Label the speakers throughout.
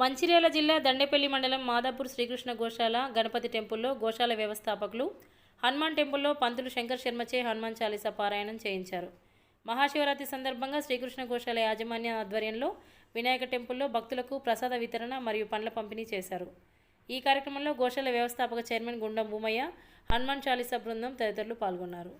Speaker 1: మంచిర్యాల జిల్లా దండేపల్లి మండలం మాదాపూర్ శ్రీకృష్ణ గోశాల గణపతి టెంపుల్లో గోశాల వ్యవస్థాపకులు హనుమాన్ టెంపుల్లో పంతులు శంకర్ శర్మచే హనుమాన్ చాలీసా పారాయణం చేయించారు. మహాశివరాత్రి సందర్భంగా శ్రీకృష్ణ గోశాల యాజమాన్య ఆధ్వర్యంలో వినాయక టెంపుల్లో భక్తులకు ప్రసాద వితరణ మరియు పండ్ల పంపిణీ చేశారు. ఈ కార్యక్రమంలో గోశాల వ్యవస్థాపక చైర్మన్ గుండం భూమయ్య హనుమాన్ చాలీసా బృందం తదితరులు పాల్గొన్నారు.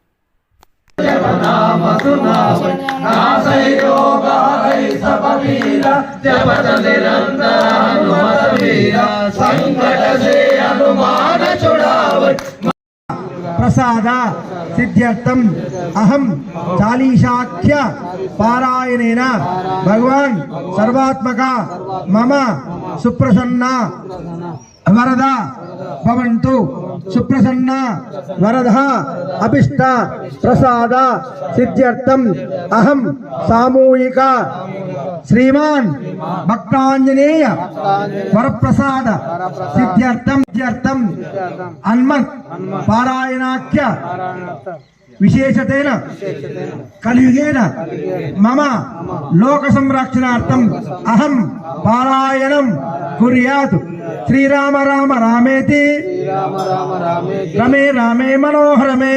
Speaker 2: ప్రసాద సిద్ధ్యర్థం. అహం చాలీశాఖ్య పారాయణేన. భగవాన్ సర్వాత్మక మమ సుప్రసన్న వరద భవంతు. సుప్రసన్న వరద అభిష్ట ప్రసాద సిద్ధ్యర్థం. అహం సామూహిక శ్రీమాన్ భక్తాంజనేయ వరప్రసాద సిద్ధ్యర్థం సిద్ధ్యర్థం అన్మత్ పారాయణాఖ్య విశేషతేన కలియుగేన మమ లోక సంరక్షణార్థం అహం పారాయణం కుర్యాత్ శ్రీరామ రామ రామేతి రమే రామే మనోహరమే